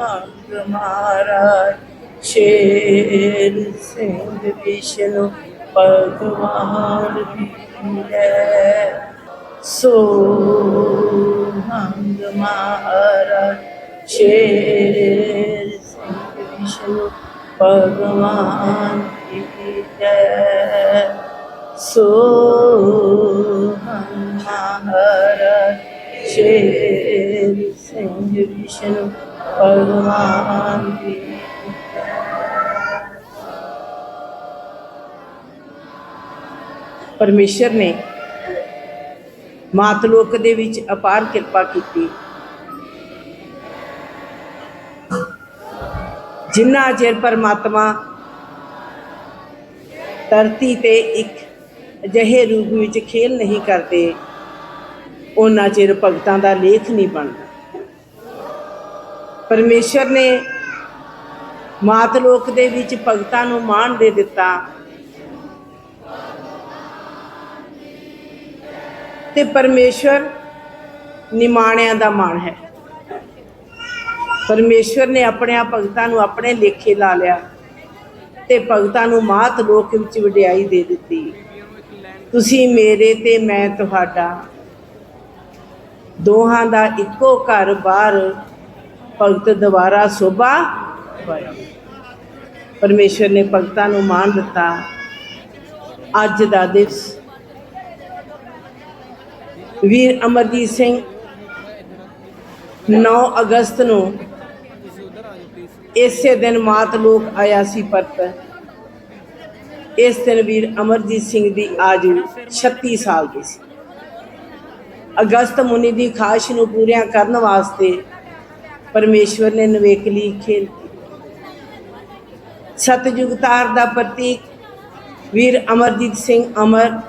ਹੰਗ ਮਹਾਰਾਜ ਸ਼ੇਰ ਸਿੰਘ ਵਿਸ਼ਨੂੰ ਭਗਵਾਨ ਵੀਰੈ ਸੋ ਹੰਗ ਮਹਾਰਾਜ ਸ਼ੇਰ ਸਿੰਘ ਵਿਸ਼ਨੂੰ ਭਗਵਾਨ ਵੀਰੈ ਸੋ ਹੰਗ ਮਹਾਰਾਜ ਸ਼ੇਰ ਸਿੰਘ ਵਿਸ਼ਨੂੰ ਭਗਵਾਨ ਦੀ ਪਰਮੇਸ਼ਰ ਨੇ ਮਾਤਲੋਕ ਦੇ ਵਿੱਚ ਅਪਾਰ ਕਿਰਪਾ ਕੀਤੀ। ਜਿੰਨਾ ਚਿਰ ਪਰਮਾਤਮਾ ਧਰਤੀ ਤੇ ਇੱਕ ਅਜਿਹੇ ਰੂਪ ਵਿੱਚ ਖੇਲ ਨਹੀਂ ਕਰਦੇ ਉਹਨਾਂ ਚਿਰ ਭਗਤਾਂ ਦਾ ਲੇਖ ਨਹੀਂ ਬਣਦਾ। ਪਰਮੇਸ਼ਰ ਨੇ ਮਾਤ ਲੋਕ ਦੇ ਵਿੱਚ ਭਗਤਾਂ ਨੂੰ ਮਾਣ ਦੇ ਦਿੱਤਾ। ਤੇ ਪਰਮੇਸ਼ਰ ਨਿਮਾਣਿਆਂ ਦਾ ਮਾਣ ਹੈ। ਪਰਮੇਸ਼ਰ ਨੇ ਆਪਣੇ ਭਗਤਾਂ ਨੂੰ ਆਪਣੇ ਲੇਖੇ ਲਾ ਲਿਆ ਤੇ ਭਗਤਾਂ ਨੂੰ ਮਾਤ ਲੋਕ ਵਿੱਚ ਵਡਿਆਈ ਦੇ ਦਿੱਤੀ। ਤੁਸੀਂ ਮੇਰੇ ਤੇ ਮੈਂ ਤੁਹਾਡਾ ਦੋਹਾਂ ਦਾ ਇੱਕੋ ਘਰ ਬਾਹਰ ਭਗਤ ਦੁਆਰਾ ਸੋਭਾ ਪਾਇਆ ਪਰਮੇਸ਼ਰ ਨੇ ਭਗਤਾਂ ਨੂੰ ਮਾਣ ਦਿੱਤਾ। ਅੱਜ ਦਾ ਦਿਵਸ ਵੀਰ ਅਮਰਜੀਤ ਸਿੰਘ 9 ਅਗਸਤ ਨੂੰ ਇਸੇ ਦਿਨ ਮਾਤ ਲੋਕ ਆਇਆ ਸੀ ਪਰਤ ਇਸ ਦਿਨ ਵੀਰ ਅਮਰਜੀਤ ਸਿੰਘ ਦੀ ਆਜੂ 36 ਸਾਲ ਦੀ ਸੀ। ਅਗਸਤ ਮੁਨੀ ਦੀ ਖਾਸ਼ ਨੂੰ ਪੂਰੀਆਂ ਕਰਨ ਵਾਸਤੇ ਪਰਮੇਸ਼ਵਰ ਨੇ ਨਵੇਕਲੀ ਖੇਲ ਸਤਜੁਗ ਤਾਰ ਦਾ ਪ੍ਰਤੀਕ ਵੀਰ ਅਮਰਜੀਤ ਸਿੰਘ ਅਮਰ,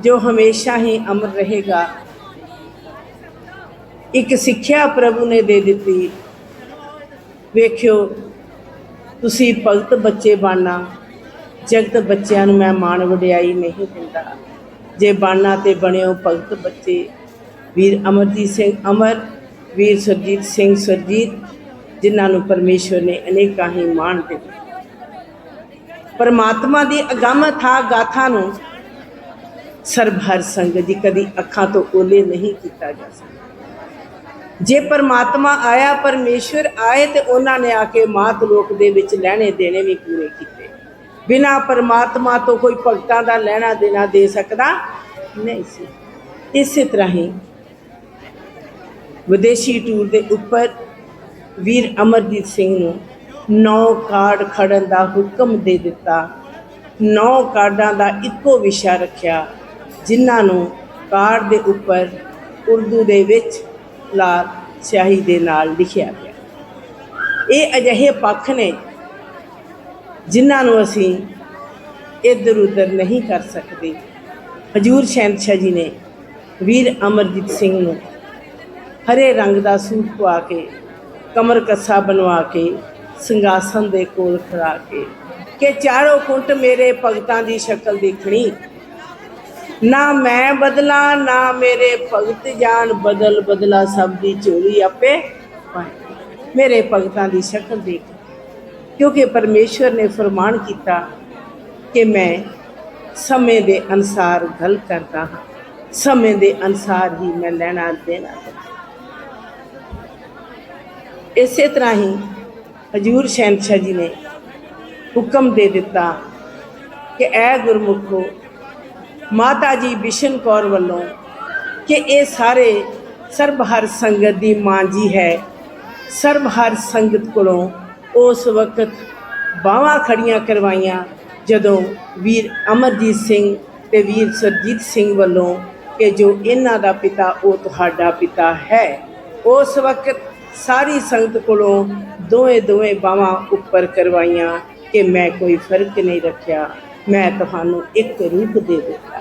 ਜੋ ਹਮੇਸ਼ਾ ਹੀ ਅਮਰ ਰਹੇਗਾ। ਇੱਕ ਸਿੱਖਿਆ ਪ੍ਰਭੂ ਨੇ ਦੇ ਦਿੱਤੀ। ਵੇਖਿਓ, ਤੁਸੀਂ ਭਗਤ ਬੱਚੇ ਬਣਨਾ ਜਗਤ ਬੱਚਿਆਂ ਨੂੰ ਮੈਂ ਮਾਣ ਵਡਿਆਈ ਨਹੀਂ ਦਿੰਦਾ। ਜੇ ਬਣਨਾ ਤੇ ਬਣਿਓ ਭਗਤ ਬੱਚੇ ਵੀਰ ਅਮਰਜੀਤ ਸਿੰਘ ਅਮਰ, ਵੀਰ ਸਰਜੀਤ ਸਿੰਘ ਸਰਜੀਤ, ਜਿਨ੍ਹਾਂ ਨੂੰ ਪਰਮੇਸ਼ਵਰ ਨੇ ਅਨੇਕਾਂ ਹੀ ਮਾਣ ਦਿੱਤੇ। ਪਰਮਾਤਮਾ ਦੀ ਅਗੰਮ ਥਾ ਗਾਥਾ ਨੂੰ ਸਰਬ ਹਰ ਸੰਗਤ ਜੀ ਕਦੀ ਅੱਖਾਂ ਤੋਂ ਓਲੇ ਨਹੀਂ ਕੀਤਾ ਜਾ ਸਕਦਾ। ਜੇ ਪਰਮਾਤਮਾ ਆਇਆ, ਪਰਮੇਸ਼ਵਰ ਆਏ ਤੇ ਉਹਨਾਂ ਨੇ ਆ ਕੇ ਮਾਤ ਲੋਕ ਦੇ ਵਿੱਚ ਲੈਣੇ ਦੇਣੇ ਵੀ ਪੂਰੇ ਕੀਤੇ। ਬਿਨਾ ਪਰਮਾਤਮਾ ਤੋਂ ਕੋਈ ਭਗਤਾਂ ਦਾ ਲੈਣਾ ਦੇਣਾ ਦੇ ਸਕਦਾ ਨਹੀਂ ਸੀ। ਇਸੇ ਤਰ੍ਹਾਂ ਹੀ ਵਿਦੇਸ਼ੀ ਟੂਰ ਦੇ ਉੱਪਰ ਵੀਰ ਅਮਰਜੀਤ ਸਿੰਘ ਨੂੰ ਨੌ ਕਾਰਡ ਖੜਨ ਦਾ ਹੁਕਮ ਦੇ ਦਿੱਤਾ। ਨੌ ਕਾਰਡਾਂ ਦਾ ਇੱਕੋ ਵਿਸ਼ਾ ਰੱਖਿਆ, ਜਿਨ੍ਹਾਂ ਨੂੰ ਕਾਰਡ ਦੇ ਉੱਪਰ ਉਰਦੂ ਦੇ ਵਿੱਚ ਲਾਲ ਸਿਆਹੀ ਦੇ ਨਾਲ ਲਿਖਿਆ ਗਿਆ। ਇਹ ਅਜਿਹੇ ਪੱਖ ਨੇ ਜਿਨ੍ਹਾਂ ਨੂੰ ਅਸੀਂ ਇੱਧਰ ਉੱਧਰ ਨਹੀਂ ਕਰ ਸਕਦੇ। ਹਜੂਰ ਸ਼ਹਿਨशाह ਜੀ ਨੇ ਵੀਰ ਅਮਰਜੀਤ ਸਿੰਘ ਨੂੰ ਹਰੇ ਰੰਗ ਦਾ ਸੂਟ ਪਵਾ ਕੇ, ਕਮਰ ਕੱਸਾ ਬਣਵਾ ਕੇ, ਸਿੰਘਾਸਨ ਦੇ ਕੋਲ ਖੜਾ ਕੇ, ਕਿ ਚਾਰੋਂ ਕੁੰਟ ਮੇਰੇ ਭਗਤਾਂ ਦੀ ਸ਼ਕਲ ਦੇਖਣੀ। ਨਾ ਮੈਂ ਬਦਲਾ, ਨਾ ਮੇਰੇ ਭਗਤ ਜਾਨ ਬਦਲ, ਬਦਲਾ ਸਭ ਦੀ ਝੋਲੀ ਆਪੇ ਪਾਏ। ਮੇਰੇ ਭਗਤਾਂ ਦੀ ਸ਼ਕਲ ਦੇਖ, ਕਿਉਂਕਿ ਪਰਮੇਸ਼ਵਰ ਨੇ ਫਰਮਾਨ ਕੀਤਾ ਕਿ ਮੈਂ ਸਮੇਂ ਦੇ ਅਨਸਾਰ ਗੱਲ ਕਰਦਾ ਹਾਂ, ਸਮੇਂ ਦੇ ਅਨਸਾਰ ਹੀ ਮੈਂ ਲੈਣਾ ਦੇਣਾ ਇਸੇ ਤਰ੍ਹਾਂ ਹੀ ਹਜੂਰ ਸ਼ਹਿਨशाह ਜੀ ਨੇ ਹੁਕਮ ਦੇ ਦਿੱਤਾ ਕਿ ਐ ਗੁਰਮੁਖੋ, ਮਾਤਾ ਜੀ ਬਿਸ਼ਨ ਕੌਰ ਵੱਲੋਂ ਕਿ ਇਹ ਸਾਰੇ ਸਰਬ ਹਰ ਸੰਗਤ ਦੀ ਮਾਂ ਜੀ ਹੈ ਸਰਬ ਹਰ ਸੰਗਤ ਕੋਲੋਂ ਉਸ ਵਕਤ ਬਾਹਾਂ ਖੜੀਆਂ ਕਰਵਾਈਆਂ ਜਦੋਂ ਵੀਰ ਅਮਰਜੀਤ ਸਿੰਘ ਤੇ ਵੀਰ ਸਰਜੀਤ ਸਿੰਘ ਵੱਲੋਂ ਕਿ ਜੋ ਇਹਨਾਂ ਦਾ ਪਿਤਾ ਉਹ ਤੁਹਾਡਾ ਪਿਤਾ ਹੈ। ਉਸ ਵਕਤ ਸਾਰੀ ਸੰਗਤ ਕੋਲੋਂ ਦੋਵੇਂ ਦੋਵੇਂ ਬਾਹਾਂ ਉੱਪਰ ਕਰਵਾਈਆਂ ਕਿ ਮੈਂ ਕੋਈ ਫ਼ਰਕ ਨਹੀਂ ਰੱਖਿਆ। ਮੈਂ ਤੁਹਾਨੂੰ ਇੱਕ ਰੂਪ ਦੇ ਦਿੱਤਾ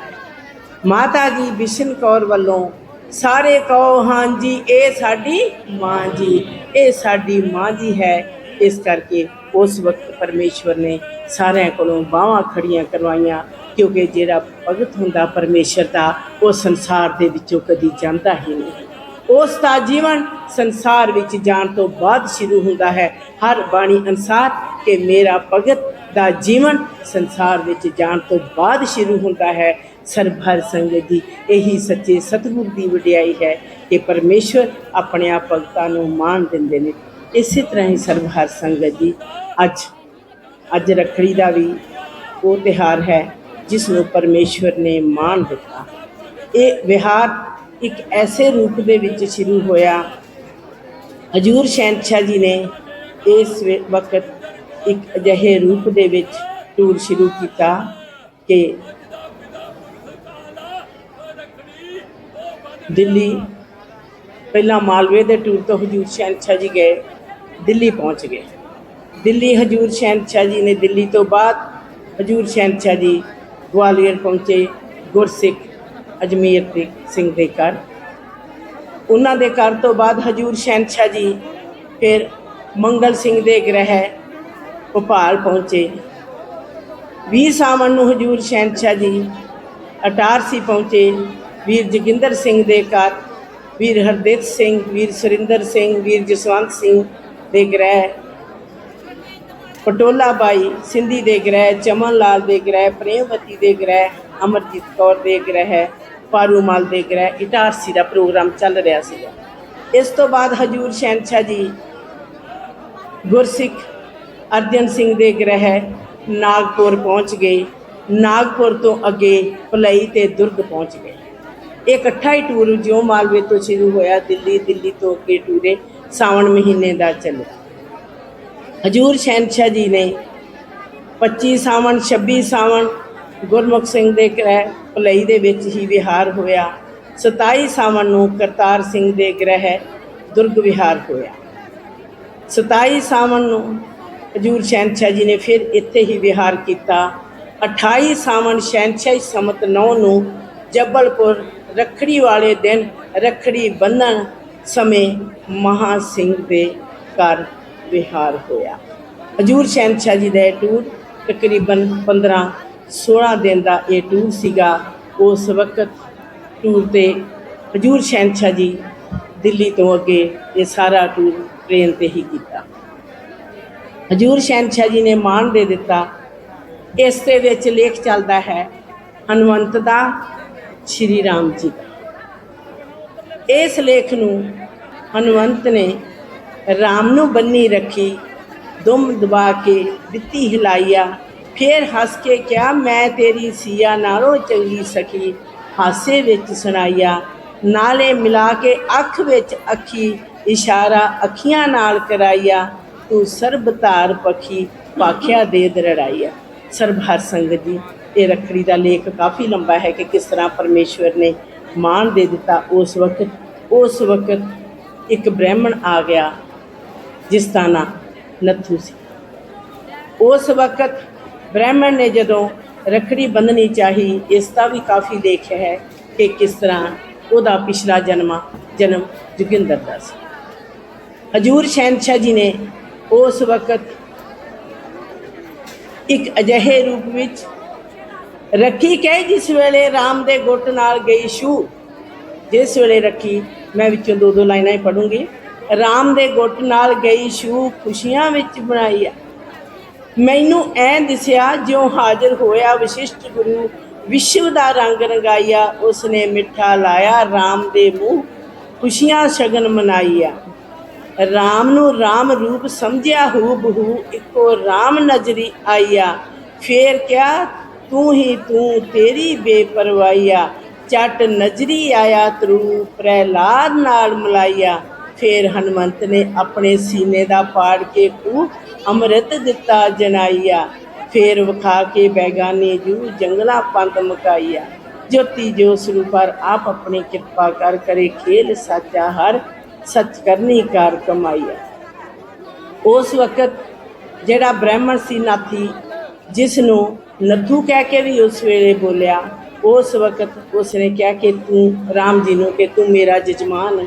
ਮਾਤਾ ਜੀ ਬਿਸ਼ਨ ਕੌਰ ਵੱਲੋਂ ਸਾਰੇ ਕਹੋ ਹਾਂਜੀ ਇਹ ਸਾਡੀ ਮਾਂ ਜੀ, ਇਹ ਸਾਡੀ ਮਾਂ ਜੀ ਹੈ। ਇਸ ਕਰਕੇ ਉਸ ਵਕਤ ਪਰਮੇਸ਼ਵਰ ਨੇ ਸਾਰਿਆਂ ਕੋਲੋਂ ਬਾਹਾਂ ਖੜੀਆਂ ਕਰਵਾਈਆਂ, ਕਿਉਂਕਿ ਜਿਹੜਾ ਭਗਤ ਹੁੰਦਾ ਪਰਮੇਸ਼ਰ ਦਾ, ਉਹ ਸੰਸਾਰ ਦੇ ਵਿੱਚੋਂ ਕਦੀ ਜਾਂਦਾ ਹੀ ਨਹੀਂ। ਉਸ ਦਾ ਜੀਵਨ ਸੰਸਾਰ ਵਿੱਚ ਜਾਣ ਤੋਂ ਬਾਅਦ ਸ਼ੁਰੂ ਹੁੰਦਾ ਹੈ। ਹਰ ਬਾਣੀ ਅਨਸਾਰ ਕਿ ਮੇਰਾ ਭਗਤ ਦਾ ਜੀਵਨ ਸੰਸਾਰ ਵਿੱਚ ਜਾਣ ਤੋਂ ਬਾਅਦ ਸ਼ੁਰੂ ਹੁੰਦਾ ਹੈ। ਸਰਬਹਰ ਸੰਗਤ ਦੀ ਇਹੀ ਸੱਚੇ ਸਤਿਗੁਰ ਦੀ ਵਡਿਆਈ ਹੈ ਕਿ ਪਰਮੇਸ਼ਵਰ ਆਪਣੇ ਆਪ ਭਗਤਾਂ ਨੂੰ ਮਾਣ ਦਿੰਦੇ ਨੇ। ਇਸੇ ਤਰ੍ਹਾਂ ਹੀ ਸਰਬਹਰ ਸੰਗਤ ਜੀ ਅੱਜ ਅੱਜ ਰੱਖੜੀ ਦਾ ਵੀ ਉਹ ਤਿਹਾਰ ਹੈ ਜਿਸ ਨੂੰ ਪਰਮੇਸ਼ਵਰ ਨੇ ਮਾਣ ਦਿੱਤਾ। ਇਹ ਵਿਹਾਰ ਇੱਕ ਐਸੇ ਰੂਪ ਦੇ ਵਿੱਚ ਸ਼ੁਰੂ ਹੋਇਆ। ਹਜੂਰ ਸ਼ਹਿਨशाह ਜੀ ਨੇ ਇਸ ਵਕਤ ਇੱਕ ਅਜਿਹੇ ਰੂਪ ਦੇ ਵਿੱਚ ਟੂਰ ਸ਼ੁਰੂ ਕੀਤਾ ਕਿ ਦਿੱਲੀ, ਪਹਿਲਾਂ ਮਾਲਵੇ ਦੇ ਟੂਰ ਤੋਂ ਹਜੂਰ ਸ਼ਹਿਨशाह ਜੀ ਗਏ, ਦਿੱਲੀ ਪਹੁੰਚ ਗਏ। ਦਿੱਲੀ ਹਜੂਰ ਸ਼ਹਿਨशाह ਜੀ ਨੇ ਦਿੱਲੀ ਤੋਂ ਬਾਅਦ ਹਜੂਰ ਸ਼ਹਿਨशाह ਜੀ ਗਵਾਲੀਅਰ ਪਹੁੰਚੇ, ਗੁਰਸਿੱਖ ਅਜਮੇਰ ਸਿੰਘ ਦੇ ਘਰ। ਉਹਨਾਂ ਦੇ ਘਰ ਤੋਂ ਬਾਅਦ ਹਜੂਰ ਸ਼ਹਿਨशाह ਜੀ ਫਿਰ ਮੰਗਲ ਸਿੰਘ ਦੇ ਗ੍ਰਹਿ ਭੋਪਾਲ ਪਹੁੰਚੇ। 20 ਸਾਵਣ ਨੂੰ ਹਜੂਰ ਸ਼ਹਿਨशाह ਜੀ ਅਟਾਰਸੀ ਪਹੁੰਚੇ। ਵੀਰ ਜਗਿੰਦਰ ਸਿੰਘ ਦੇ ਘਰ, ਵੀਰ ਹਰਦੇਵ ਸਿੰਘ, ਵੀਰ ਸੁਰਿੰਦਰ ਸਿੰਘ, ਵੀਰ ਜਸਵੰਤ ਸਿੰਘ ਦੇ ਗ੍ਰਹਿ। ਪਟੋਲਾ ਬਾਈ ਸਿੰਧੀ ਦੇ ਗ੍ਰਹਿ, ਚਮਨ ਲਾਲ ਦੇ ਗ੍ਰਹਿ, ਪ੍ਰੇਮਵਤੀ ਦੇ ਗ੍ਰਹਿ, ਅਮਰਜੀਤ ਕੌਰ ਦੇ ਗ੍ਰਹਿ। ਪਾਰੂਮਾਲ ਦੇ ਗ੍ਰਹਿ ਇਟਾਰਸੀ ਦਾ ਪ੍ਰੋਗਰਾਮ ਚੱਲ ਰਿਹਾ ਸੀਗਾ। ਇਸ ਤੋਂ ਬਾਅਦ ਹਜੂਰ ਸ਼ੈਨਸ਼ਾ ਜੀ ਗੁਰਸਿੱਖ ਅਰਜਨ ਸਿੰਘ ਦੇ ਗ੍ਰਹਿ ਨਾਗਪੁਰ ਪਹੁੰਚ ਗਏ। ਨਾਗਪੁਰ ਤੋਂ ਅੱਗੇ ਪਲਈ ਤੇ ਦੁਰਗ ਪਹੁੰਚ ਗਏ। ਇਹ ਇਕੱਠਾ ਹੀ ਟੂਰ ਜਿਉਂ ਮਾਲਵੇ ਤੋਂ ਸ਼ੁਰੂ ਹੋਇਆ, ਦਿੱਲੀ ਦਿੱਲੀ ਤੋਂ ਅੱਗੇ ਟੂਰੇ ਸਾਵਣ ਮਹੀਨੇ ਦਾ ਚੱਲਿਆ। ਹਜੂਰ ਸ਼ੈਨਸ਼ਾ ਜੀ ਨੇ 25 ਸਾਵਣ 26 ਸਾਵਣ ਗੁਰਮੁਖ ਸਿੰਘ ਦੇ ਗ੍ਰਹਿ ਭਲਾਈ ਦੇ ਵਿੱਚ ਹੀ ਵਿਹਾਰ ਹੋਇਆ। 27 ਸਾਵਣ ਨੂੰ ਕਰਤਾਰ ਸਿੰਘ ਦੇ ਗ੍ਰਹਿ ਦੁਰਗ ਵਿਹਾਰ ਹੋਇਆ। 27 ਸਾਵਣ ਨੂੰ ਹਜੂਰ ਸ਼ਹਿਨशाह ਜੀ ਨੇ ਫਿਰ ਇੱਥੇ ਹੀ ਵਿਹਾਰ ਕੀਤਾ। 28 ਸਾਵਣ ਸ਼ਹਿਨशाह ਸਮਤ 9 ਨੂੰ ਜੱਬਲਪੁਰ ਰਖੜੀ ਵਾਲੇ ਦਿਨ ਰਖੜੀ ਬੰਨਣ ਸਮੇਂ ਮਹਾ ਸਿੰਘ ਦੇ ਘਰ ਵਿਹਾਰ ਹੋਇਆ। ਹਜੂਰ ਸ਼ਹਿਨशाह ਜੀ ਦਾ ਟੂਰ ਤਕਰੀਬਨ 15 16 ਦਿਨ ਦਾ ਇਹ ਟੂਰ ਸੀਗਾ। ਉਸ ਵਕਤ ਟੂਰ ਤੇ ਹਜੂਰ ਸ਼ਹਿਨशाह ਜੀ ਦਿੱਲੀ ਤੋਂ ਅੱਗੇ ਇਹ ਸਾਰਾ ਟੂਰ ਟ੍ਰੇਨ ਤੇ ਹੀ ਕੀਤਾ। ਹਜੂਰ ਸ਼ਹਿਨशाह ਜੀ ਨੇ ਮਾਣ ਦੇ ਦਿੱਤਾ। ਇਸ ਦੇ ਵਿੱਚ ਲੇਖ ਚੱਲਦਾ ਹੈ, ਹਨਵੰਤ ਦਾ ਸ਼੍ਰੀ ਰਾਮ ਜੀ। ਇਸ ਲੇਖ ਨੂੰ ਹਨਵੰਤ ਨੇ ਰਾਮ ਨੂੰ ਬੰਨੀ ਰੱਖੀ, ਦੁਮ ਦਬਾ ਕੇ ਦਿੱਤੀ ਹਿਲਾਈਆ ਫੇਰ ਹੱਸ ਕੇ ਕਿਹਾ, ਮੈਂ ਤੇਰੀ ਸੀਆ ਨਾਲੋਂ ਚੰਗੀ ਸਖੀ ਹਾਸੇ ਵਿੱਚ ਸੁਣਾਈਆ। ਨਾਲੇ ਮਿਲਾ ਕੇ ਅੱਖ ਵਿੱਚ ਅੱਖੀ ਇਸ਼ਾਰਾ ਅੱਖੀਆਂ ਨਾਲ ਕਰਾਈਆ। ਤੂੰ ਸਰਬ ਧਾਰ ਪਖੀ ਪਾਖਿਆ ਦੇ ਦਰੜਾਈਆ। ਸਰਬ ਹਰ ਸੰਗਤ ਜੀ, ਇਹ ਰੱਖੜੀ ਦਾ ਲੇਖ ਕਾਫੀ ਲੰਬਾ ਹੈ ਕਿ ਕਿਸ ਤਰ੍ਹਾਂ ਪਰਮੇਸ਼ਵਰ ਨੇ ਮਾਣ ਦੇ ਦਿੱਤਾ ਉਸ ਵਕਤ। ਉਸ ਵਕਤ ਇੱਕ ਬ੍ਰਾਹਮਣ ਆ ਗਿਆ, ਜਿਸ ਦਾ ਨਾਂ ਨੱਥੂ ਸੀ। ਉਸ ਵਕਤ ਬ੍ਰਾਹਮਣ ਨੇ ਜਦੋਂ ਰੱਖੜੀ ਬੰਨਣੀ ਚਾਹੀ, ਇਸ ਦਾ ਵੀ ਕਾਫੀ ਲੇਖ ਹੈ ਕਿ ਕਿਸ ਤਰ੍ਹਾਂ ਉਹਦਾ ਪਿਛਲਾ ਜਨਮ ਜਨਮ ਜੋਗਿੰਦਰ ਦਾ ਸੀ। ਹਜੂਰ ਸ਼ਹਿਨशाह ਜੀ ਨੇ ਉਸ ਵਕਤ ਇੱਕ ਅਜਿਹੇ ਰੂਪ ਵਿੱਚ ਰੱਖੀ ਕਹਿ ਜਿਸ ਵੇਲੇ ਰਾਮ ਦੇ ਗੁੱਟ ਨਾਲ ਗਈ ਸ਼ੂ, ਜਿਸ ਵੇਲੇ ਰੱਖੀ, ਮੈਂ ਵਿੱਚੋਂ ਦੋ ਦੋ ਲਾਈਨਾਂ ਹੀ ਪੜੂੰਗੀ ਰਾਮ ਦੇ ਗੁੱਟ ਨਾਲ ਗਈ ਸ਼ੂ ਖੁਸ਼ੀਆਂ ਵਿੱਚ ਬਣਾਈ ਆ। ਮੈਨੂੰ ਐ ਦਿਸਿਆ ਜਿਉਂ ਹਾਜ਼ਰ ਹੋਇਆ ਵਿਸ਼ਿਸ਼ਟ ਗੁਰੂ ਵਿਸ਼ਵ ਦਾ ਰੰਗ ਰੰਗਾਇਆ, ਉਸਨੇ ਮਿੱਠਾ ਲਾਇਆ RAM ਦੇ ਮੂੰਹ ਖੁਸ਼ੀਆਂ ਸ਼ਗਨ ਮਨਾਈਆ RAM ਨੂੰ RAM ਰੂਪ ਸਮਝਿਆ ਹੂ ਬਹੂ ਇੱਕੋ RAM ਨਜ਼ਰੀ ਆਈਆ ਫੇਰ ਕਿਆ ਤੂੰ ਹੀ ਤੂੰ ਤੇਰੀ ਬੇਪਰਵਾਹੀਆ। ਚਟ ਨਜ਼ਰੀ ਆਇਆ, ਤਰੂ ਪ੍ਰਹਿਲਾਦ ਨਾਲ ਮਲਾਈਆ ਫਿਰ ਹਨੂਮੰਤ ਨੇ ਆਪਣੇ ਸੀਨੇ ਦਾ ਪਾੜ ਕੇ ਖੂ ਅੰਮ੍ਰਿਤ ਦਿੱਤਾ ਜਨਾਈਆ। ਫੇਰ ਵਿਖਾ ਕੇ ਬੈਗਾਨੀ ਜੂ ਜੰਗਲਾ ਪੰਤ ਮਕਾਈਆ। ਜੋਤੀ ਜੋ ਸਰੂਪਰ ਆਪ ਆਪਣੀ ਕਿਰਪਾ ਕਰ ਕਰੇ ਖੇਲ ਸਾਚਾ ਹਰ ਸੱਚ ਕਰਨੀ ਕਾਰ ਕਮਾਈਆ। ਉਸ ਵਕਤ ਜਿਹੜਾ ਬ੍ਰਾਹਮਣ ਸੀ ਨਾਥੀ, ਜਿਸ ਨੂੰ ਨੱਥੂ ਕਹਿ ਕੇ ਵੀ ਉਸ ਵੇਲੇ ਬੋਲਿਆ, ਉਸ ਵਕਤ ਉਸਨੇ ਕਿਹਾ ਕਿ ਤੂੰ ਰਾਮ ਜੀ ਨੂੰ ਕਿ ਤੂੰ ਮੇਰਾ ਜਜਮਾਨ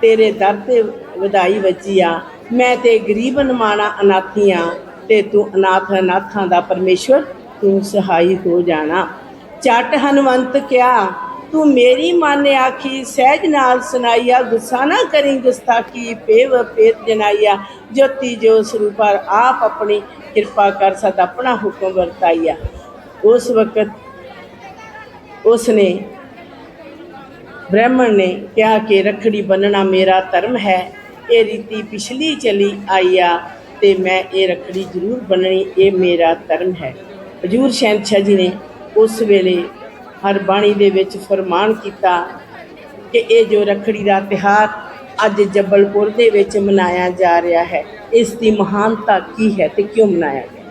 ਤੇਰੇ ਦਰ ਤੇ ਵਧਾਈ ਵੱਜੀ ਆ। ਮੈਂ ਤੇ ਗਰੀਬ ਨਮਾਣਾ ਅਨਾਥੀਆਂ ਤੇ ਤੂੰ ਅਨਾਥ ਅਨਾਥਾਂ ਦਾ ਪਰਮੇਸ਼ਵਰ, ਤੂੰ ਸਹਾਈ ਹੋ ਜਾਣਾ। ਚੱਟ ਹਨੂਮੰਤ ਕਿਆ, ਤੂੰ ਮੇਰੀ ਮਨ ਆਖੀ, ਸਹਿਜ ਨਾਲ ਸੁਨਾਈਆ ਗੁੱਸਾ ਨਾ ਕਰੀ ਗੁਸਤਾਖੀ, ਪੇਵ ਪੇਤ ਜਨਾਈਆ, ਜੋਤੀ ਜੋ ਸਰੂਪਰ ਆਪ ਆਪਣੀ ਕਿਰਪਾ ਕਰ ਸਦ ਆਪਣਾ ਹੁਕਮ ਵਰਤਾਈਆ। ਉਸ ਵਕਤ ਉਸ ਨੇ ਬ੍ਰਾਹਮਣ ਨੇ ਕਿਹਾ ਕਿ ਰਖੜੀ ਬੰਨਣਾ ਮੇਰਾ ਧਰਮ ਹੈ। ਇਹ ਰੀਤੀ ਪਿਛਲੀ ਚਲੀ ਆਈ ਆ ਤੇ ਮੈਂ ਇਹ ਰਖੜੀ ਜ਼ਰੂਰ ਬੰਨਣੀ, ਇਹ ਮੇਰਾ ਧਰਮ ਹੈ। ਹਜੂਰ ਸ਼ਹਿਨशाह ਜੀ ਨੇ ਉਸ ਵੇਲੇ ਹਰ ਬਾਣੀ ਦੇ ਵਿੱਚ ਫਰਮਾਨ ਕੀਤਾ ਕਿ ਇਹ ਜੋ ਰਖੜੀ ਦਾ ਤਿਹਾਰ ਅੱਜ ਜਬਲਪੁਰ ਦੇ ਵਿੱਚ ਮਨਾਇਆ ਜਾ ਰਿਹਾ ਹੈ, ਇਸ ਦੀ ਮਹਾਨਤਾ ਕੀ ਹੈ ਤੇ ਕਿਉਂ ਮਨਾਇਆ ਗਿਆ?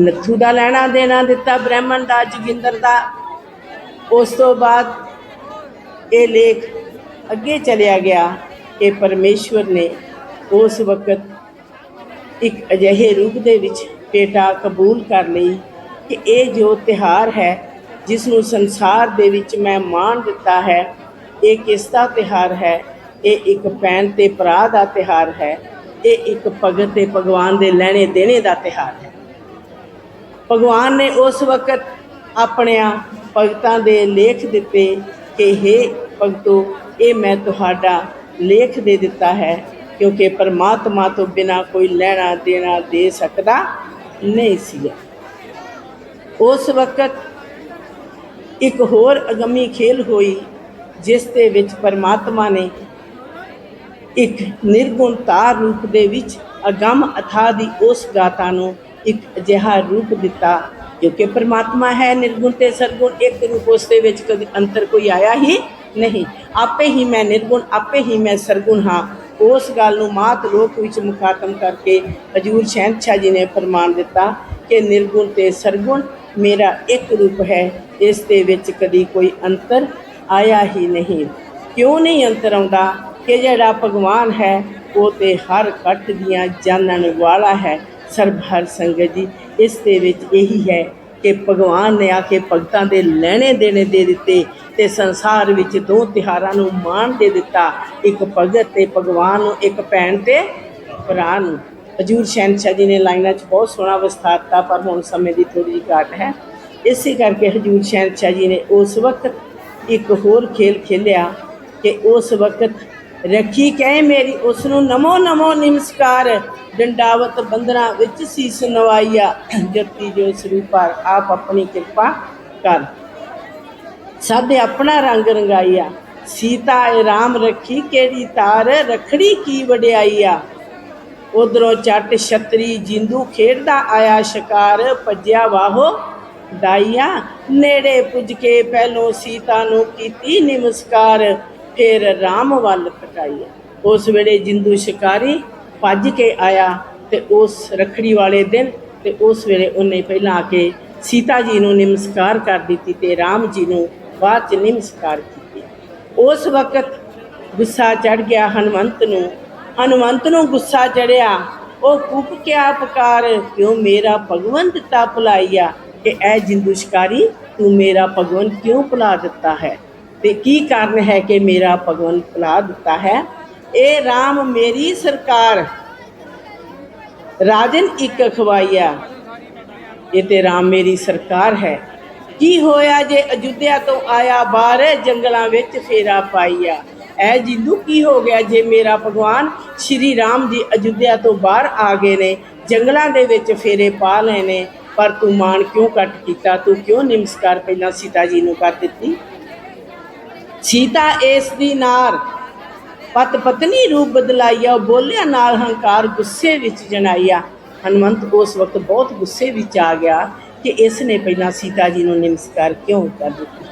ਨੱਥੂ ਦਾ ਲੈਣਾ ਦੇਣਾ ਦਿੱਤਾ ਬ੍ਰਾਹਮਣ ਦਾ, ਜੋਗਿੰਦਰ ਦਾ। ਉਸ ਤੋਂ ਬਾਅਦ ਇਹ ਲੇਖ ਅੱਗੇ ਚਲਿਆ ਗਿਆ ਕਿ ਪਰਮੇਸ਼ਵਰ ਨੇ ਉਸ ਵਕਤ ਇੱਕ ਅਜਿਹੇ ਰੂਪ ਦੇ ਵਿੱਚ ਪੇਟਾ ਕਬੂਲ ਕਰ ਲਈ ਕਿ ਇਹ ਜੋ ਤਿਹਾਰ ਹੈ, ਜਿਸ ਨੂੰ ਸੰਸਾਰ ਦੇ ਵਿੱਚ ਮੈਂ ਮਾਣ ਦਿੱਤਾ ਹੈ, ਇਹ ਕਿਸ ਦਾ ਤਿਹਾਰ ਹੈ? ਇਹ ਇੱਕ ਭੈਣ ਤੇ ਭਰਾ ਦਾ ਤਿਹਾਰ ਹੈ। ਇਹ ਇੱਕ ਭਗਤ ਤੇ ਭਗਵਾਨ ਦੇ ਲੈਣੇ ਦੇਣੇ ਦਾ ਤਿਹਾਰ ਹੈ। ਭਗਵਾਨ ਨੇ ਉਸ ਵਕਤ ਆਪਣਿਆਂ ਭਗਤਾਂ ਦੇ ਲੇਖ ਦਿੱਤੇ ਕਿ हे ਭਗਤੋ ਇਹ ਮੈਂ ਤੁਹਾਡਾ ਲੇਖ ਦੇ ਦਿੱਤਾ ਹੈ, ਕਿਉਂਕਿ ਪਰਮਾਤਮਾ ਤੋਂ ਬਿਨਾ ਕੋਈ ਲੈਣਾ ਦੇਣਾ ਦੇ ਸਕਦਾ ਨਹੀਂ ਸੀ। ਉਸ ਵਕਤ ਇੱਕ ਹੋਰ ਅਗੰਮੀ ਖੇਲ ਹੋਈ, ਜਿਸ ਦੇ ਵਿੱਚ ਪਰਮਾਤਮਾ ਨੇ ਇੱਕ ਨਿਰਗੁਣ ਤਾਰ ਰੂਪ ਦੇ ਵਿੱਚ ਅਗੰਮ ਅਥਾ ਦੀ ਉਸ ਗਾਤਾ ਨੂੰ ਇੱਕ ਅਜਿਹਾ ਰੂਪ ਦਿੱਤਾ ਕਿਉਂਕਿ ਪਰਮਾਤਮਾ ਹੈ, ਨਿਰਗੁਣ ਤੇ ਸਰਗੁਣ, ਇੱਕ ਰੂਪ ਉਸ ਦੇ ਵਿੱਚ ਕਦੇ ਅੰਤਰ ਕੋਈ ਆਇਆ ਹੀ ਨਹੀਂ। ਆਪੇ ਹੀ ਮੈਂ ਨਿਰਗੁਣ, ਆਪੇ ਹੀ ਮੈਂ ਸਰਗੁਣ ਹਾਂ। ਉਸ ਗੱਲ ਨੂੰ ਮਾਤ ਲੋਕ ਵਿੱਚ ਮੁਖਾਤਮ ਕਰਕੇ ਹਜੂਰ ਸ਼ਹਿਨशाह ਜੀ ਨੇ ਫਰਮਾਨ ਦਿੱਤਾ ਕਿ ਨਿਰਗੁਣ ਤੇ ਸਰਗੁਣ ਮੇਰਾ ਇੱਕ ਰੂਪ ਹੈ, ਇਸ ਦੇ ਵਿੱਚ ਕਦੀ ਕੋਈ ਅੰਤਰ ਆਇਆ ਹੀ ਨਹੀਂ। ਕਿਉਂ ਨਹੀਂ ਅੰਤਰ ਆਉਂਦਾ? ਕਿ ਜਿਹੜਾ ਭਗਵਾਨ ਹੈ, ਉਹ ਤੇ ਹਰ ਘਟ ਦੀਆਂ ਜਾਣਨ ਵਾਲਾ ਹੈ। ਸਰਬ ਹਰ ਸੰਗਤ ਜੀ, ਇਸ ਦੇ ਵਿੱਚ ਇਹੀ ਹੈ ਕਿ ਭਗਵਾਨ ਨੇ ਆ ਕੇ ਭਗਤਾਂ ਦੇ ਲੈਣੇ ਦੇਣੇ ਦੇ ਦਿੱਤੇ ਤੇ ਸੰਸਾਰ ਵਿੱਚ ਦੋ ਤਿਹਾਰਾਂ ਨੂੰ ਮਾਣ ਦੇ ਦਿੱਤਾ, ਇੱਕ ਭਗਤ ਤੇ ਭਗਵਾਨ ਨੂੰ, ਇੱਕ ਭੈਣ ਤੇ ਭਰਾ ਨੂੰ। ਹਜੂਰ ਸ਼ਹਿਨशाह ਜੀ ਨੇ ਲਾਈਨਾਂ 'ਚ ਬਹੁਤ ਸੋਹਣਾ ਵਿਸਥਾਰਤਾ ਪਰ ਹੁਣ ਸਮੇਂ ਦੀ ਥੋੜੀ ਜਿਹੀ ਘਾਟ ਹੈ। ਇਸੇ ਕਰਕੇ ਹਜੂਰ ਸ਼ਹਿਨशाह ਜੀ ਨੇ ਉਸ ਵਕਤ ਇੱਕ ਹੋਰ ਖੇਲ ਖੇਲਿਆ ਕਿ ਉਸ ਵਕਤ ਰੱਖੀ ਕਹਿ ਮੇਰੀ ਉਸ ਨੂੰ ਨਮੋ ਨਮੋ ਨਿਮਸਕਾਰ ਡੰਡਾਵਤ ਬੰਦਨਾ ਵਿੱਚ ਸੀਸ ਨਵਾਈਆ ਜਤੀ ਜੋ ਸਰੂਪਰ ਆਪ ਆਪਣੀ ਕਿਰਪਾ ਕਰ। ਸਾਦੇ ਆਪਣਾ ਰੰਗ ਰੰਗਾਈਆ ਸੀਤਾ ਰਾਮ ਰੱਖੀ, ਕਿਹੜੀ ਤਾਰ ਰਖੜੀ ਕੀ ਵਡਿਆਈਆ ਉਧਰੋਂ ਚੱਟ ਛਤਰੀ ਜਿੰਦੂ ਖੇਡਦਾ ਆਇਆ ਸ਼ਿਕਾਰ, ਭੱਜਿਆ ਵਾਹੋ ਦਾਈਆ ਨੇੜੇ ਪੁੱਜ ਕੇ ਪਹਿਲੋਂ ਸੀਤਾ ਨੂੰ ਕੀਤੀ ਨਮਸਕਾਰ। ਫਿਰ ਰਾਮ ਵੱਲ ਪਟਾਈ ਉਸ ਵੇਲੇ ਜਿੰਦੂ ਸ਼ਿਕਾਰੀ ਭੱਜ ਕੇ ਆਇਆ ਤੇ ਉਸ ਰਖੜੀ ਵਾਲੇ ਦਿਨ ਤੇ ਉਸ ਵੇਲੇ ਉਹਨੇ ਪਹਿਲਾਂ ਆ ਕੇ ਸੀਤਾ ਜੀ ਨੂੰ ਨਮਸਕਾਰ ਕਰ ਦਿੱਤੀ ਤੇ ਰਾਮ ਜੀ ਨੂੰ ਬਾਅਦ ਚ ਨਮਸਕਾਰ ਕੀਤੀ। ਉਸ ਵਕਤ ਗੁੱਸਾ ਚੜ ਗਿਆ ਹਨੂਮੰਤ ਨੂੰ। ਹਨੂਮੰਤ ਨੂੰ ਗੁੱਸਾ ਚੜਿਆ ਉਹ ਕੁੱਕ ਕਿਆ ਪਕਾਰ, ਕਿਉਂ ਮੇਰਾ ਭਗਵੰਤ ਦਿੱਤਾ ਭੁਲਾਈਆ ਕਿ ਐ ਜਿੰਦੂ ਸ਼ਿਕਾਰੀ, ਤੂੰ ਮੇਰਾ ਭਗਵਨ ਕਿਉਂ ਭੁਲਾ ਦਿੱਤਾ ਹੈ? ਤੇ ਕੀ ਕਾਰਨ ਹੈ ਕਿ ਮੇਰਾ ਭਗਵਨ ਭੁਲਾ ਦਿੱਤਾ ਹੈ? ਇਹ RAM ਮੇਰੀ ਸਰਕਾਰ। ਰਾਜਨ ਇੱਕ ਖਵਾਈਆ ਇਹ ਤੇ RAM ਮੇਰੀ ਸਰਕਾਰ ਹੈ। ਕੀ ਹੋਇਆ ਜੇ ਅਯੁੱਧਿਆ ਤੋਂ ਆਇਆ ਬਾਹਰ ਜੰਗਲਾਂ ਵਿੱਚ ਫੇਰਾ ਪਾਈਆ ਐ ਜਿੰਦੂ ਕੀ ਹੋ ਗਿਆ ਜੇ ਮੇਰਾ ਭਗਵਾਨ ਸ਼੍ਰੀ ਰਾਮ ਜੀ ਅਯੁੱਧਿਆ ਤੋਂ ਬਾਹਰ ਆ ਗਏ ਨੇ, ਜੰਗਲਾਂ ਦੇ ਵਿੱਚ ਫੇਰੇ ਪਾ ਲਏ ਨੇ, ਪਰ ਤੂੰ ਮਾਣ ਕਿਉਂ ਕੱਟ ਕੀਤਾ? ਤੂੰ ਕਿਉਂ ਨਮਸਕਾਰ ਪਹਿਲਾਂ ਸੀਤਾ ਜੀ ਨੂੰ ਕਰ ਦਿੱਤੀ? ਸੀਤਾ ਇਸ ਦੀ ਨਾਰ। ਪਤ ਪਤਨੀ ਰੂਪ ਬਦਲਾਈਆ ਬੋਲਿਆ ਨਾਲ ਹੰਕਾਰ ਗੁੱਸੇ ਵਿੱਚ ਜਨਾਈਆ ਹਨਮੰਤ ਉਸ ਵਕਤ ਬਹੁਤ ਗੁੱਸੇ ਵਿੱਚ ਆ ਗਿਆ ਕਿ ਇਸ ਨੇ ਪਹਿਲਾਂ ਸੀਤਾ ਜੀ ਨੂੰ ਨਮਸਕਾਰ ਕਿਉਂ ਕਰ ਦਿੱਤੀ?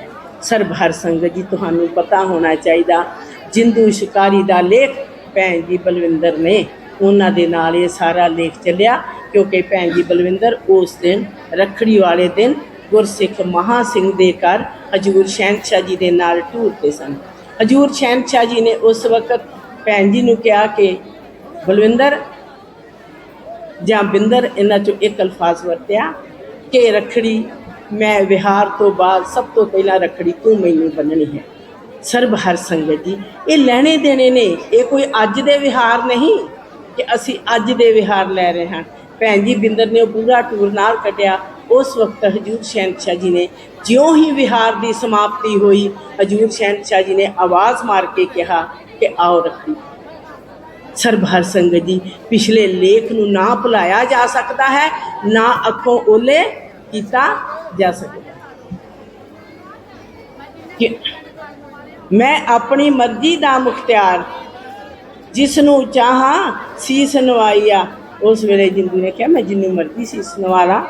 ਸਰਬ ਹਰ ਸੰਗਤ ਜੀ, ਤੁਹਾਨੂੰ ਪਤਾ ਹੋਣਾ ਚਾਹੀਦਾ, ਜਿੰਦੂ ਸ਼ਿਕਾਰੀ ਦਾ ਲੇਖ ਭੈਣ ਜੀ ਬਲਵਿੰਦਰ ਨੇ ਉਹਨਾਂ ਦੇ ਨਾਲ ਇਹ ਸਾਰਾ ਲੇਖ ਚੱਲਿਆ, ਕਿਉਂਕਿ ਭੈਣ ਜੀ ਬਲਵਿੰਦਰ ਉਸ ਦਿਨ ਰੱਖੜੀ ਵਾਲੇ ਦਿਨ ਗੁਰਸਿੱਖ ਮਹਾ ਸਿੰਘ ਦੇ ਘਰ ਹਜੂਰ ਸ਼ਹਿਨशाह ਜੀ ਦੇ ਨਾਲ ਟੂਰਦੇ ਸਨ। ਹਜੂਰ ਸ਼ਹਿਨशाह ਜੀ ਨੇ ਉਸ ਵਕਤ ਭੈਣ ਜੀ ਨੂੰ ਕਿਹਾ ਕਿ, ਬਲਵਿੰਦਰ ਜਾਂ ਬਿੰਦਰ, ਇਹਨਾਂ ਚੋਂ ਇੱਕ ਅਲਫਾਜ਼ ਵਰਤਿਆ ਕਿ ਰਖੜੀ ਮੈਂ ਵਿਹਾਰ ਤੋਂ ਬਾਅਦ ਸਭ ਤੋਂ ਪਹਿਲਾਂ ਰਖੜੀ ਤੂੰ ਮੈਨੂੰ ਬੰਨਣੀ ਹੈ। ਸਰਬ ਹਰ ਸੰਗਤ ਜੀ, ਇਹ ਲੈਣੇ ਦੇਣੇ ਨੇ, ਇਹ ਕੋਈ ਅੱਜ ਦੇ ਵਿਹਾਰ ਨਹੀਂ ਕਿ ਅਸੀਂ ਅੱਜ ਦੇ ਵਿਹਾਰ ਲੈ ਰਹੇ ਹਾਂ। ਭੈਣ ਜੀ ਬਿੰਦਰ ਨੇ ਉਹ ਪੂਰਾ ਟੂਰ ਨਾਲ ਕੱਟਿਆ ਉਸ ਵਕਤ ਹਜੂਰ ਸ਼ਹਿਨशाह ਜੀ ਨੇ ਜਿਉਂ ਹੀ ਵਿਹਾਰ ਦੀ ਸਮਾਪਤੀ ਹੋਈ, ਹਜੂਰ ਸ਼ਹਿਨशाह ਜੀ ਨੇ ਆਵਾਜ਼ ਮਾਰ ਕੇ ਕਿਹਾ ਕਿ ਆਓ ਰੱਖੀ। ਸਰਬਹਰ ਸੰਗਤ ਜੀ, ਪਿਛਲੇ ਲੇਖ ਨੂੰ ਨਾ ਭੁਲਾਇਆ ਜਾ ਸਕਦਾ ਹੈ, ਨਾ ਅੱਖੋਂ ਓਲੇ ਕੀਤਾ ਜਾ ਸਕਦਾ ਮੈਂ ਆਪਣੀ ਮਰਜ਼ੀ ਦਾ ਮੁਖਤਿਆਰ, ਜਿਸ ਨੂੰ ਚਾਹਾਂ ਸੀਸ ਨਵਾਈਆ ਉਸ ਵੇਲੇ ਜਿੰਦੂ ਨੇ ਕਿਹਾ, ਮੈਂ ਜਿੰਨੀ ਮਰਜ਼ੀ ਸੀਸ ਨਵਾਲਾ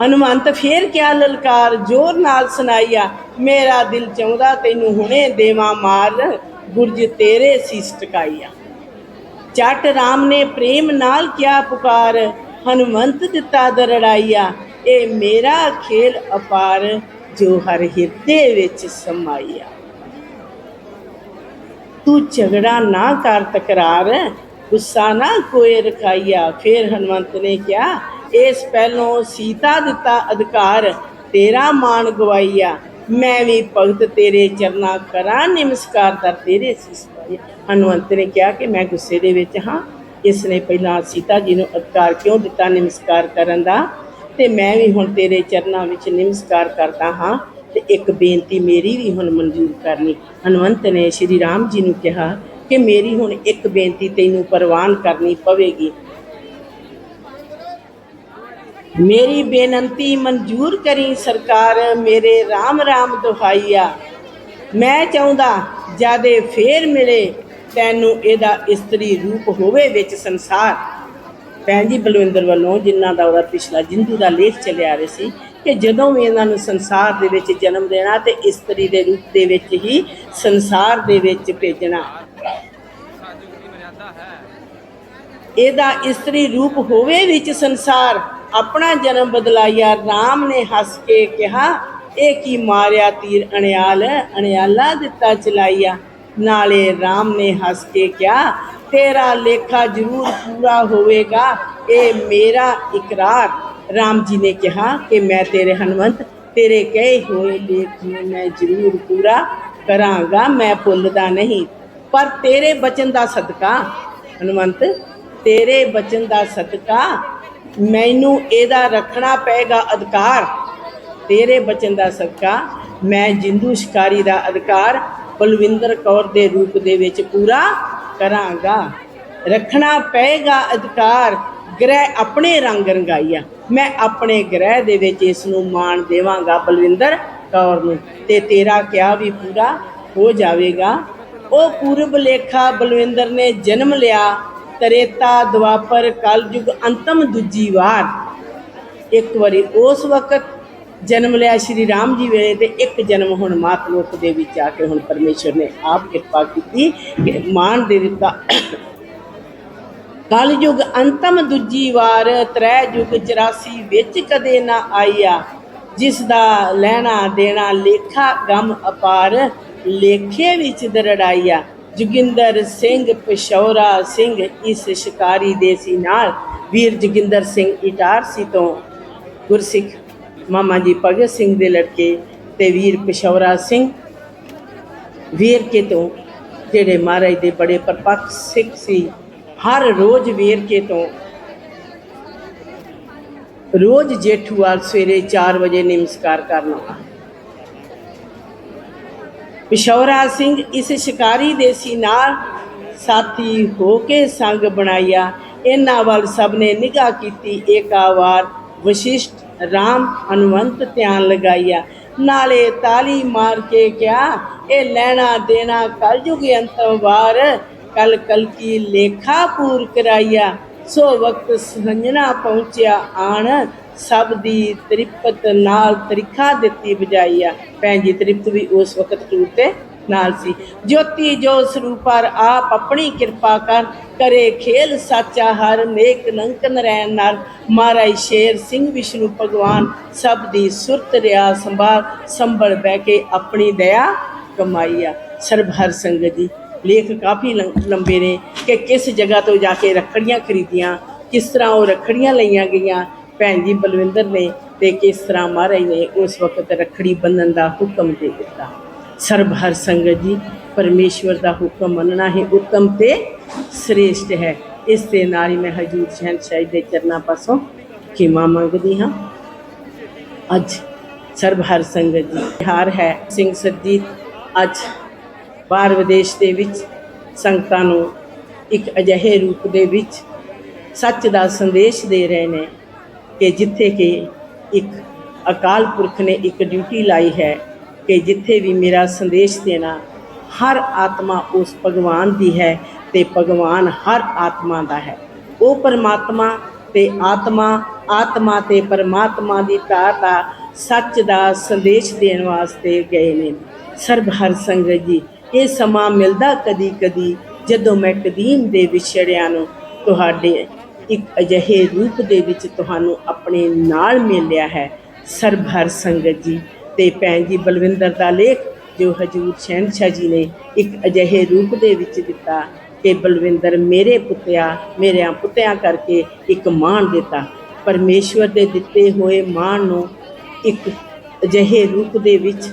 ਹਨੂਮੰਤ, ਫੇਰ ਕਿਆ ਲਲਕਾਰ, ਜ਼ੋਰ ਨਾਲ ਸੁਣਾਈਆ, ਮੇਰਾ ਦਿਲ ਚਾਹੁੰਦਾ ਤੈਨੂੰ ਹੁਣੇ ਦੇਵਾਂ ਮਾਰ ਗੁਰਜ ਤੇਰੇ ਸੀਸ ਟਕਾਈਆ। ਜੱਟ ਰਾਮ ਨੇ ਪ੍ਰੇਮ ਨਾਲ ਕਿਆ ਪੁਕਾਰ, ਹਨੂਮੰਤ ਦਿੱਤਾ ਦਰੜਾਈਆ, ਇਹ ਮੇਰਾ ਖੇਲ ਅਪਾਰ, ਜੋ ਹਰ ਹਿਰਦੇ ਵਿੱਚ ਸਮਾਈਆ। ਤੂੰ ਝਗੜਾ ਨਾ ਕਰ ਤਕਰਾਰ, ਗੁੱਸਾ ਨਾ ਕੋਈ ਰਖਾਈਆ, ਫਿਰ ਹਨੂਮੰਤ ਨੇ ਕਿਹਾ ਇਸ ਪਹਿਲੋਂ ਸੀਤਾ ਦਿੱਤਾ ਅਧਿਕਾਰ, ਤੇਰਾ ਮਾਣ ਗਵਾਈਆ। ਮੈਂ ਵੀ ਭਗਤ ਤੇਰੇ ਚਰਨਾ ਕਰਾਂ, ਨਮਸਕਾਰ ਦਰ ਤੇਰੇ ਸਿਸ ਪਾਈਆ। ਹਨੂਮੰਤ ਨੇ ਕਿਹਾ ਕਿ ਮੈਂ ਗੁੱਸੇ ਦੇ ਵਿੱਚ ਹਾਂ। ਇਸ ਨੇ ਪਹਿਲਾਂ ਸੀਤਾ ਜੀ ਨੂੰ ਅਧਿਕਾਰ ਕਿਉਂ ਦਿੱਤਾ ਨਮਸਕਾਰ ਕਰਨ ਦਾ? ਤੇ ਮੈਂ ਵੀ ਹੁਣ ਤੇਰੇ ਚਰਨਾਂ ਵਿੱਚ ਨਮਸਕਾਰ ਕਰਦਾ ਹਾਂ ਤੇ ਇੱਕ ਬੇਨਤੀ ਮੇਰੀ ਵੀ ਹੁਣ ਮਨਜ਼ੂਰ ਕਰਨੀ। ਹਨੂਮੰਤ ਨੇ ਸ਼੍ਰੀ ਰਾਮ ਜੀ ਨੂੰ ਕਿਹਾ ਕਿ ਮੇਰੀ ਹੁਣ ਇੱਕ ਬੇਨਤੀ ਤੈਨੂੰ ਪ੍ਰਵਾਨ ਕਰਨੀ ਪਵੇਗੀ। ਮੇਰੀ ਬੇਨਤੀ ਮਨਜ਼ੂਰ ਕਰੀ ਸਰਕਾਰ, ਮੇਰੇ RAM RAM ਦੁਹਾਈਆ। ਮੈਂ ਚਾਹੁੰਦਾ ਜਦੇ ਫੇਰ ਮਿਲੇ, ਤੈਨੂੰ ਇਹਦਾ ਇਸਤਰੀ ਰੂਪ ਹੋਵੇ ਵਿੱਚ ਸੰਸਾਰ। ਭੈਣ ਜੀ, ਬਲਵਿੰਦਰ ਵੱਲੋਂ ਜਿਨ੍ਹਾਂ ਦਾ ਉਹਦਾ ਪਿਛਲਾ ਜਿੰਦੂ ਦਾ ਲੇਖ ਚੱਲਿਆ ਰਿਹਾ ਸੀ ਕਿ ਜਦੋਂ ਵੀ ਇਹਨਾਂ ਨੂੰ ਸੰਸਾਰ ਦੇ ਵਿੱਚ ਜਨਮ ਦੇਣਾ ਤੇ ਇਸਤਰੀ ਦੇ ਰੂਪ ਦੇ ਵਿੱਚ ਹੀ ਸੰਸਾਰ ਦੇ ਵਿੱਚ ਭੇਜਣਾ। ਇਹਦਾ ਇਸਤਰੀ ਰੂਪ ਹੋਵੇ ਵਿੱਚ ਸੰਸਾਰ। ਆਪਣਾ ਜਨਮ ਬਦਲਾਇਆ RAM ਨੇ ਹੱਸ ਕੇ ਕਿਹਾ, ਇਹ ਕੀ ਮਾਰਿਆ ਤੀਰ ਅਣਿਆਲ? ਅਣਿਆਲਾ ਦਿੱਤਾ ਚਲਾਈਆ ਨਾਲੇ RAM ਨੇ ਹੱਸ ਕੇ ਕਿਹਾ, ਤੇਰਾ ਲੇਖਾ ਜ਼ਰੂਰ ਪੂਰਾ ਹੋਵੇਗਾ, ਇਹ ਮੇਰਾ ਇਕਰਾਰ। RAM ਜੀ ਨੇ ਕਿਹਾ ਕਿ ਮੈਂ ਤੇਰੇ ਹਨਵੰਤ ਤੇਰੇ ਕਹੇ ਹੋਏ ਲੇਖ ਨੂੰ ਮੈਂ ਜ਼ਰੂਰ ਪੂਰਾ ਕਰਾਂਗਾ, ਮੈਂ ਭੁੱਲਦਾ ਨਹੀਂ। ਪਰ ਤੇਰੇ ਬਚਨ ਦਾ ਸਦਕਾ, ਹਨੂਮੰਤ, ਤੇਰੇ ਬਚਨ ਦਾ ਸਦਕਾ ਮੈਨੂੰ ਇਹਦਾ ਰੱਖਣਾ ਪਏਗਾ ਅਧਿਕਾਰ। ਤੇਰੇ ਬਚਨ ਦਾ ਸਦਕਾ ਮੈਂ ਜਿੰਦੂ ਸ਼ਿਕਾਰੀ ਦਾ ਅਧਿਕਾਰ ਬਲਵਿੰਦਰ ਕੌਰ ਦੇ ਰੂਪ ਦੇ ਵਿੱਚ ਪੂਰਾ ਕਰਾਂਗਾ। ਰੱਖਣਾ ਪਏਗਾ ਅਧਿਕਾਰ, ਗ੍ਰਹਿ ਆਪਣੇ ਰੰਗ ਰੰਗਾਈਆ। ਮੈਂ ਆਪਣੇ ਗ੍ਰਹਿ ਦੇ ਵਿੱਚ ਇਸ ਨੂੰ ਮਾਣ ਦੇਵਾਂਗਾ ਬਲਵਿੰਦਰ ਕੌਰ ਨੂੰ ਤੇ ਤੇਰਾ ਕਿਹਾ ਵੀ ਪੂਰਾ ਹੋ ਜਾਵੇਗਾ। ਉਹ ਪੂਰਬ ਲੇਖਾ ਬਲਵਿੰਦਰ ਨੇ ਜਨਮ ਲਿਆ। ਤਰੇਤਾ ਦੁਆਪਰ, ਕਲਯੁਗ, ਅੰਤਮ, ਦੂਜੀ ਵਾਰ। ਇੱਕ ਵਾਰੀ ਉਸ ਵਕਤ ਜਨਮ ਲਿਆ ਸ਼੍ਰੀ ਰਾਮ ਜੀ ਵੇਲੇ ਤੇ ਇੱਕ ਜਨਮ ਹੁਣ ਮਾਤ ਲੋਕ ਦੇ ਵਿੱਚ ਆ ਕੇ ਹੁਣ ਪਰਮੇਸ਼ਰ ਨੇ ਆਪ ਕਿਰਪਾ ਕੀਤੀ ਕਿ ਮਾਨ ਦੇ ਦਿੱਤਾ। ਕਲਯੁਗ, ਅੰਤਮ, ਦੂਜੀ ਵਾਰ ਤ੍ਰੈ ਯੁਗ 84 ਵਿੱਚ ਕਦੇ ਨਾ ਆਈਆ ਜਿਸ ਦਾ ਲੈਣਾ ਦੇਣਾ ਲੇਖਾ ਗਮ ਅਪਾਰ ਲੇਖੇ ਵਿੱਚ ਦਰੜਾਈਆ ਜੋਗਿੰਦਰ ਸਿੰਘ ਪਸ਼ੌਰਾ ਸਿੰਘ ਇਸ ਸ਼ਿਕਾਰੀ ਦੇ ਸੀ ਨਾਲ। ਵੀਰ ਜੋਗਿੰਦਰ ਸਿੰਘ ਇਟਾਰਸੀ ਤੋਂ ਗੁਰਸਿੱਖ ਮਾਮਾ ਜੀ ਭਗਤ ਸਿੰਘ ਦੇ ਲੜਕੇ ਤੇ ਵੀਰ ਪਸ਼ੌਰਾ ਸਿੰਘ। ਵੇਰਕੇ ਤੋਂ ਜਿਹੜੇ ਮਹਾਰਾਜ ਦੇ ਬੜੇ ਪਰਪੱਕ ਸਿੱਖ ਸੀ, ਹਰ ਰੋਜ਼ ਵੇਰਕੇ ਤੋਂ ਰੋਜ਼ ਜੇਠੂਵਾਲ ਸਵੇਰੇ 4 ਵਜੇ ਨਮਸਕਾਰ ਕਰਨਾ ਪਿਸ਼ੌਰਾ ਸਿੰਘ ਇਸ ਸ਼ਿਕਾਰੀ ਦੇਸੀ ਨਾਲ ਸਾਥੀ ਹੋ ਕੇ ਸੰਗ ਬਣਾਇਆ। ਇਹਨਾਂ ਵੱਲ ਸਭ ਨੇ ਨਿਗਾਹ ਕੀਤੀ। ਏਕਾ ਵਾਰ ਵਸ਼ਿਸ਼ਟ ਰਾਮ ਹਨੂਮੰਤ ਧਿਆਨ ਲਗਾਇਆ। ਨਾਲੇ ਤਾਲੀ ਮਾਰ ਕੇ ਕਿਹਾ, ਇਹ ਲੈਣਾ ਦੇਣਾ ਕਲਯੁਗ ਅੰਤਮ ਵਾਰ ਕਲ ਕਲ ਕੀ ਲੇਖਾ ਪੂਰ ਕਰਾਈਆ ਸੋ ਵਕਤ ਸੰਜਣਾ ਪਹੁੰਚਿਆ ਆਣ ਸਭ ਦੀ ਤ੍ਰਿਪਤ ਨਾਲ ਤਰੀਖਾ ਦਿੱਤੀ ਬਜਾਈ ਆ। ਭੈਣ ਜੀ, ਤ੍ਰਿਪਤ ਵੀ ਉਸ ਵਕਤ ਟੂਰ ਤੇ ਨਾਲ ਸੀ। ਜੋਤੀ ਜੋ ਸਰੂਪਰ ਆਪ ਆਪਣੀ ਕਿਰਪਾ ਕਰ, ਕਰੇ ਖੇਲ ਸਾਚਾ ਹਰ ਨੇਕ ਨੰਕ ਨਰੈਣ ਨਾਲ। ਮਹਾਰਾਜ ਸ਼ੇਰ ਸਿੰਘ ਵਿਸ਼ਨੂੰ ਭਗਵਾਨ ਸਭ ਦੀ ਸੁਰਤ ਰਿਆ ਸੰਭਾਲ, ਸੰਭਲ ਬਹਿ ਕੇ ਆਪਣੀ ਦਇਆ ਕਮਾਈਆ ਸਰਬ ਹਰ ਸੰਗਤ ਜੀ, ਲੇਖ ਕਾਫੀ ਲੰਬੇ ਨੇ ਕਿ ਕਿਸ ਜਗ੍ਹਾ ਤੋਂ ਜਾ ਕੇ ਰੱਖੜੀਆਂ ਖਰੀਦੀਆਂ, ਕਿਸ ਤਰ੍ਹਾਂ ਉਹ ਰੱਖੜੀਆਂ ਲਈਆਂ ਗਈਆਂ ਭੈਣ ਜੀ ਬਲਵਿੰਦਰ ਨੇ ਤੇ ਕਿਸ ਤਰ੍ਹਾਂ ਮਹਾਰਾਜ ਨੇ ਉਸ ਵਕਤ ਰੱਖੜੀ ਬੰਨਣ ਦਾ ਹੁਕਮ ਦੇ ਦਿੱਤਾ। ਸਰਬ ਹਰ ਸੰਗਤ ਜੀ, ਪਰਮੇਸ਼ਵਰ ਦਾ ਹੁਕਮ ਮੰਨਣਾ ਹੀ ਉੱਤਮ ਤੇ ਸ੍ਰੇਸ਼ਟ ਹੈ। ਇਸ ਦੇ ਨਾਲ ਹੀ ਮੈਂ ਹਜੂਰ ਸ਼ਹਿਨशाह ਦੇ ਚਰਨਾਂ ਪਾਸੋਂ ਖਿਮਾ ਮੰਗਦੀ ਹਾਂ। ਅੱਜ ਸਰਬ ਹਰ ਸੰਗਤ ਜੀ, ਹਾਰ ਹੈ ਸਿੰਘ ਸਰਜੀਤ। ਅੱਜ ਬਾਹਰ ਵਿਦੇਸ਼ ਦੇ ਵਿੱਚ ਸੰਗਤਾਂ ਨੂੰ ਇੱਕ ਅਜਿਹੇ ਰੂਪ ਦੇ ਵਿੱਚ ਸੱਚ ਦਾ ਸੰਦੇਸ਼ ਦੇ ਰਹੇ ਨੇ। ਕਿ ਜਿੱਥੇ ਕਿ ਇੱਕ ਅਕਾਲ ਪੁਰਖ ਨੇ ਇੱਕ ਡਿਊਟੀ ਲਾਈ ਹੈ ਕਿ ਜਿੱਥੇ ਵੀ ਮੇਰਾ ਸੰਦੇਸ਼ ਦੇਣਾ, ਹਰ ਆਤਮਾ ਉਸ ਭਗਵਾਨ ਦੀ ਹੈ ਤੇ ਭਗਵਾਨ ਹਰ ਆਤਮਾ ਦਾ ਹੈ। ਉਹ ਪਰਮਾਤਮਾ ਤੇ ਆਤਮਾ ਆਤਮਾ ਤੇ ਪਰਮਾਤਮਾ ਦੀ ਤਾਰ ਦਾ ਸੱਚ ਦਾ ਸੰਦੇਸ਼ ਦੇਣ ਵਾਸਤੇ ਗਏ ਨੇ। ਸਰਬ ਹਰ ਸੰਗਤ ਜੀ, ਇਹ ਸਮਾਂ ਮਿਲਦਾ ਕਦੀ ਕਦੀ ਜਦੋਂ ਮੈਂ ਕਦੀਮ ਦੇ ਵਿਛੜਿਆਂ ਨੂੰ ਤੁਹਾਡੇ ਇੱਕ ਅਜਿਹੇ ਰੂਪ ਦੇ ਵਿੱਚ ਤੁਹਾਨੂੰ ਆਪਣੇ ਨਾਲ ਮਿਲਿਆ ਹੈ। ਸਰਬ ਹਰ ਸੰਗਤ ਜੀ, ਤੇ ਭੈਣ ਜੀ ਬਲਵਿੰਦਰ ਦਾ ਲੇਖ ਜੋ ਹਜੂਰ ਸ਼ਹਿਨਸ਼ਾਹ ਜੀ ਨੇ ਇੱਕ ਅਜਿਹੇ ਰੂਪ ਦੇ ਵਿੱਚ ਦਿੱਤਾ ਕਿ ਬਲਵਿੰਦਰ ਮੇਰੇ ਪੁੱਤਿਆ, ਮੇਰਿਆਂ ਪੁੱਤਿਆਂ ਕਰਕੇ ਇੱਕ ਮਾਣ ਦਿੱਤਾ। ਪਰਮੇਸ਼ਵਰ ਦੇ ਦਿੱਤੇ ਹੋਏ ਮਾਣ ਨੂੰ ਇੱਕ ਅਜਿਹੇ ਰੂਪ ਦੇ ਵਿੱਚ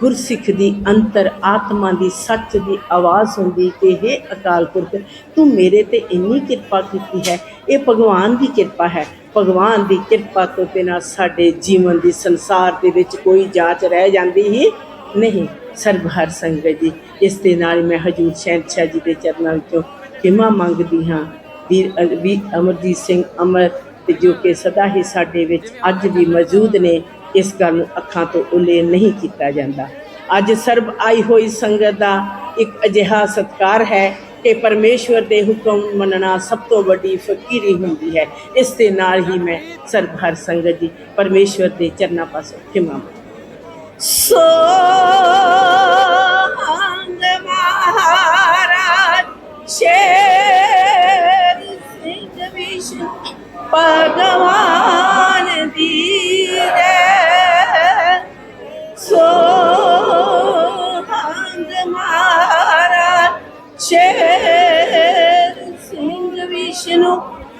ਗੁਰਸਿੱਖ ਦੀ ਅੰਤਰ ਆਤਮਾ ਦੀ ਸੱਚ ਦੀ ਆਵਾਜ਼ ਹੁੰਦੀ ਕਿ हे ਅਕਾਲ ਪੁਰਖ, ਤੂੰ ਮੇਰੇ ਤੇ ਇੰਨੀ ਕਿਰਪਾ ਕੀਤੀ ਹੈ, ਇਹ ਭਗਵਾਨ ਦੀ ਕਿਰਪਾ ਹੈ। ਭਗਵਾਨ ਦੀ ਕਿਰਪਾ ਤੋਂ ਬਿਨਾਂ ਸਾਡੇ ਜੀਵਨ ਦੀ ਸੰਸਾਰ ਦੇ ਵਿੱਚ ਕੋਈ ਜਾਂਚ ਰਹਿ ਜਾਂਦੀ ਹੀ ਨਹੀਂ। ਸਰਬ ਹਰ ਸੰਗਤ ਜੀ, ਇਸ ਦੇ ਨਾਲ ਮੈਂ ਹਜੂਰ ਸ਼ਹਿਨਸ਼ਾਹ ਜੀ ਦੇ ਚਰਨਾਂ ਵਿੱਚੋਂ ਖਿਮਾ ਮੰਗਦੀ ਹਾਂ। ਵੀਰ ਅ- ਵੀ ਅਮਰਜੀਤ ਸਿੰਘ ਅਮਰ ਤੇ ਜੋ ਕਿ ਸਦਾ ਹੀ ਸਾਡੇ ਵਿੱਚ ਅੱਜ ਵੀ ਮੌਜੂਦ ਨੇ ਇਸ ਗੱਲ ਨੂੰ ਅੱਖਾਂ ਤੋਂ ਉਲੇ ਨਹੀਂ ਕੀਤਾ ਜਾਂਦਾ। ਅੱਜ ਸਰਬ ਆਈ ਹੋਈ ਸੰਗਤ ਦਾ ਇੱਕ ਅਜਿਹਾ ਸਤਕਾਰ ਹੈ ਕਿ ਪਰਮੇਸ਼ਵਰ ਦੇ ਹੁਕਮ ਮੰਨਣਾ ਸਭ ਤੋਂ ਵੱਡੀ ਫਕੀਰੀ ਹੁੰਦੀ ਹੈ। ਇਸ ਦੇ ਨਾਲ ਹੀ ਮੈਂ ਸਰਬ ਹਰ ਸੰਗਤ ਦੀ ਪਰਮੇਸ਼ਵਰ ਦੇ ਚਰਨਾਂ ਪਾਸੋਂ ਖਿਮਾ ਮੰਗਦੀ ਸੋਹੰਗ ਮਹਾਰਾਜ, ਸ਼ੇਰ ਸਿੰਘ ਵਿਸ਼ਨੂੰ, ਭਗਵਾਨ ਦੀ ਜੈ। ਸੋਹੰਗ ਮਹਾਰਾਜ ਸ਼ੇਰ ਸਿੰਘ ਵਿਸ਼ਨੂੰ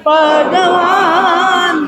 ਭਗਵਾਨ